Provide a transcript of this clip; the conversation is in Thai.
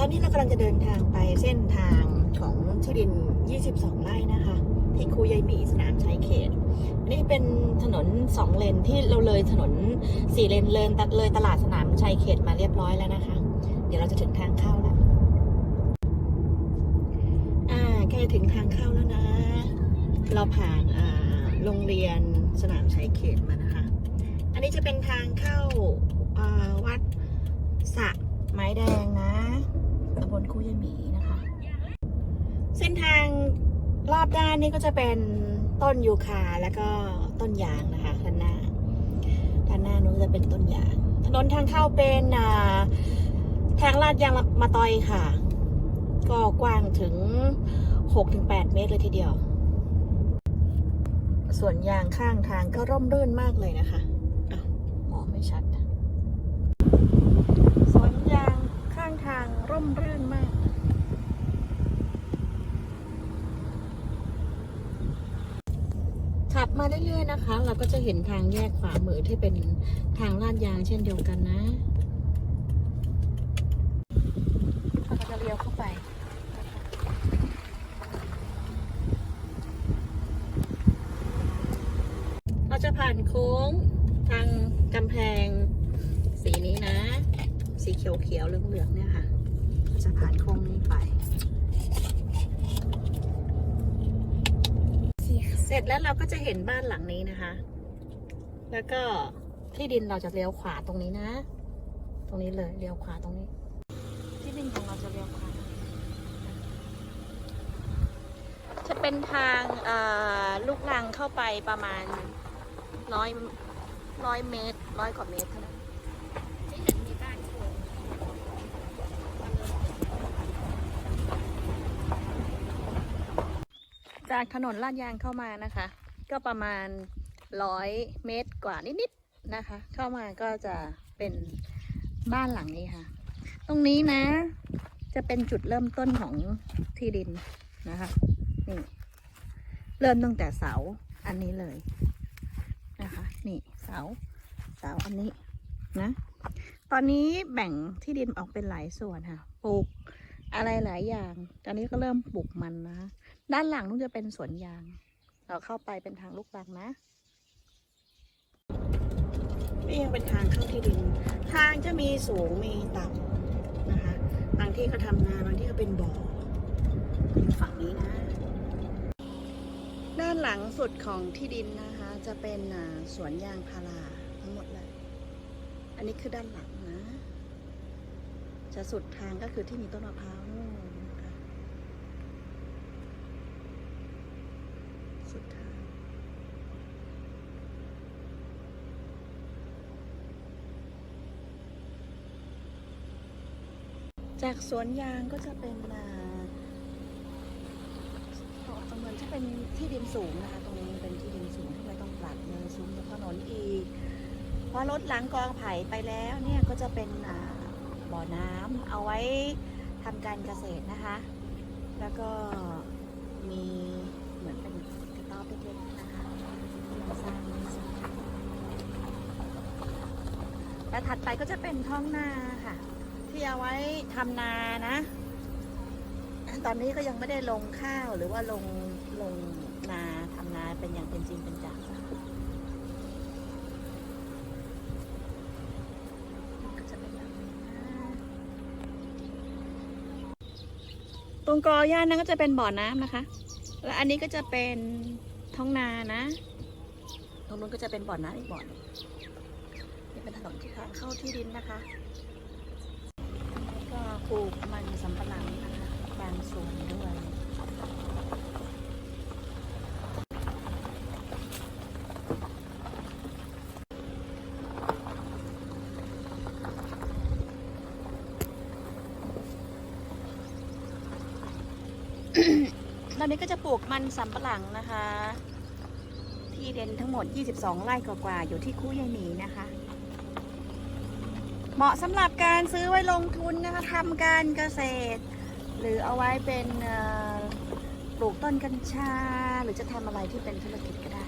ตอนนี้เรากำลังจะเดินทางไปเส้นทางของที่ดิน 22 ไร่นะคะ ที่คูยายหมีสนามชัยเขตอันนี้เป็นถนนสองเลนที่เราเลยถนนสี่เลนเลยตัดเลยตลาดสนามชัยเขตมาเรียบร้อยแล้วนะคะ เดี๋ยวเราจะถึงทางเข้าแล้วอ่าใกล้ถึงทางเข้าแล้วนะ เราผ่านอ่าโรงเรียนสนามชัยเขตมานะคะ อันนี้จะเป็นทางเข้าวัดสะ ไม้แดงนะตำบลคูยายหมีนะคะ เส้นทางรอบด้านนี่ก็จะเป็นต้นยูคาแล้วก็ต้นยางนะคะด้านหน้าด้านหน้านู้นจะเป็นต้นยาง ถนนทางเข้าเป็นาทางลาดยางมาตอยค่ะ ก็กว้างถึง 6-8 เมตรเลยทีเดียว ส่วนยางข้างทางก็ร่มรื่นมากเลยนะคะอ้าวมองไม่ชัด สวนยางข้าง ทางร่มรื่นมาก ขับมาเรื่อยๆนะคะ เราก็จะเห็นทางแยกขวามือที่เป็นทางลาดยางเช่นเดียวกันนะเราก็จะเลี้ยวเข้าไปเราจะผ่านโค้งทางกำแพงสีนี้นะ สีเขียวๆเหลืองๆเนี่ย ค่ะเราจะผ่านโค้งนี้ไป เสร็จแล้วเราก็จะเห็นบ้านหลังนี้นะคะ แล้วก็ที่ดินเราจะเลี้ยวขวาตรงนี้นะ ตรงนี้เลยเลี้ยวขวาตรงนี้ ที่ดินของเราจะเลี้ยวขวาจะเป็นทางลูกรังเข้าไปประมาณร้อยร้อยเมตรร้อยกว่าเมตรเท่านั้นไม่เห็นมีบ้านโค้ง จากถนนลาดยางเข้ามานะคะ ก็ประมาณร้อยเมตรกว่านิดๆนะคะ เข้ามาก็จะเป็นบ้านหลังนี้ค่ะ ตรงนี้นะ จะเป็นจุดเริ่มต้นของที่ดินนะคะนี่เริ่มตั้งแต่เสาอันนี้เลยนะคะ นี่เสาเสาอันนี้นะ ตอนนี้แบ่งที่ดินออกเป็นหลายส่วนค่ะปลูกอะไรหลายอย่าง ตอนนี้ก็เริ่มปลูกมันนะ ด้านหลังนู้นจะเป็นสวนยาง เราเข้าไปเป็นทางลูกรังนะนี่ยังเป็นทางเข้าที่ดิน ทางจะมีสูงมีต่ำนะคะ บางที่ก็ทำนาบางที่ก็เป็นบ่ออยู่ฝั่งนี้นะ ด้านหลังสุดของที่ดินนะคะ จะเป็นสวนยางพาราทั้งหมดเลย อันนี้คือด้านหลังนะ จะสุดทางก็คือที่มีต้นมะพร้าวนู่นนะคะสุดทาง จากสวนยางก็จะเป็นอ่าตรงนั้นจะเป็นที่ดินสูงนะคะ ตรงนี้เป็นที่ดินสูงที่ไม่ต้องปรับเลยสูงจากถนนอีกพอรถหล้างกองไผ่ไปแล้วเนี่ยก็จะเป็นบ่อน้ำเอาไว้ทำการเกษตรนะคะ แล้วก็มีเหมือนเป็นกระต๊อบเล็กๆนะคะที่มาสร้างแล้วถัดไปก็จะเป็นท้องนาค่ะ ที่เอาไว้ทำนานะ ตอนนี้ก็ยังไม่ได้ลงข้าวหรือว่าลงลงนาทำนาเป็นอย่างเป็นจริงเป็นจังก็จะเป็นแบบนี้นะตรงกอหญ้านั้นก็จะเป็นบ่อน้ำนะคะ และอันนี้ก็จะเป็นท้องนานะ ตรงนู้นก็จะเป็นบ่อน้ำอีกบ่อหนึงนี่เป็นถนนที่ทางเข้าที่ดินนะคะแล้วก็ ปลูกมันสำปะหลังนะคะบางส่วนด้วยตอนนี้ก็จะปลูกมันสำปะหลังนะคะ ที่เด่นทั้งหมด 22 ไร่กว่าๆอยู่ที่คู่ยายหมีนะคะ เหมาะสำหรับการซื้อไว้ลงทุนนะคะทำการเกษตร หรือเอาไว้เป็นปลูกต้นกัญชา หรือจะทำอะไรที่เป็นธุรกิจก็ได้